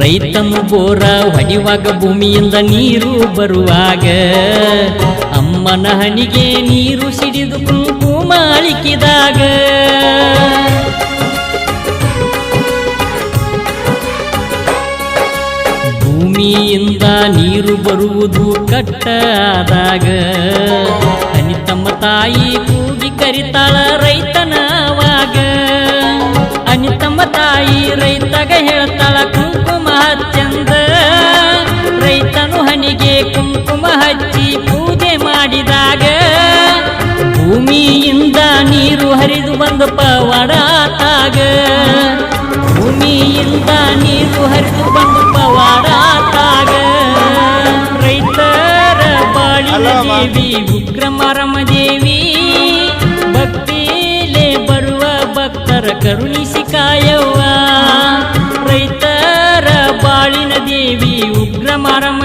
ರೈತನು ಬೋರ ಹೊಡಿವಾಗ ಭೂಮಿಯಿಂದ ನೀರು ಬರುವಾಗ ಅಮ್ಮನ ಹನಿಗೆ ನೀರು ಸಿಡಿದು ಕುಂಕುಮ ಅಳಿಕಿದಾಗ ಭೂಮಿಯಿಂದ ನೀರು ಬರುವುದು ಕಟ್ಟಾದಾಗ ಹನಿ ತಮ್ಮ ತಾಯಿ ಕೂಗಿ ಕರಿತಾಳ ರೈತನವಾಗ. ಹನಿ ತಮ್ಮ ತಾಯಿ ರೈತಗ ಹೇಳ್ತಾಳ ಕುಂಕುಮ ಹಚ್ಚಿ ಪೂಜೆ ಮಾಡಿದಾಗ ಭೂಮಿಯಿಂದ ನೀರು ಹರಿದು ಬಂದು ಪವಾಡಾತಾಗ. ಭೂಮಿಯಿಂದ ನೀರು ಹರಿದು ಬಂದು ಪವಾಡಾತಾಗ. ರೈತರ ಬಾಳಿನ. ದೇವಿ ಉಗ್ರಮರಮ ದೇವಿ ಭಕ್ತಿಲೆ ಬರುವ ಭಕ್ತರ ಕರುಣಿಸಿ ಕಾಯವ್ವ. ರೈತರ ಬಾಳಿನ ದೇವಿ ಉಗ್ರಮರಮ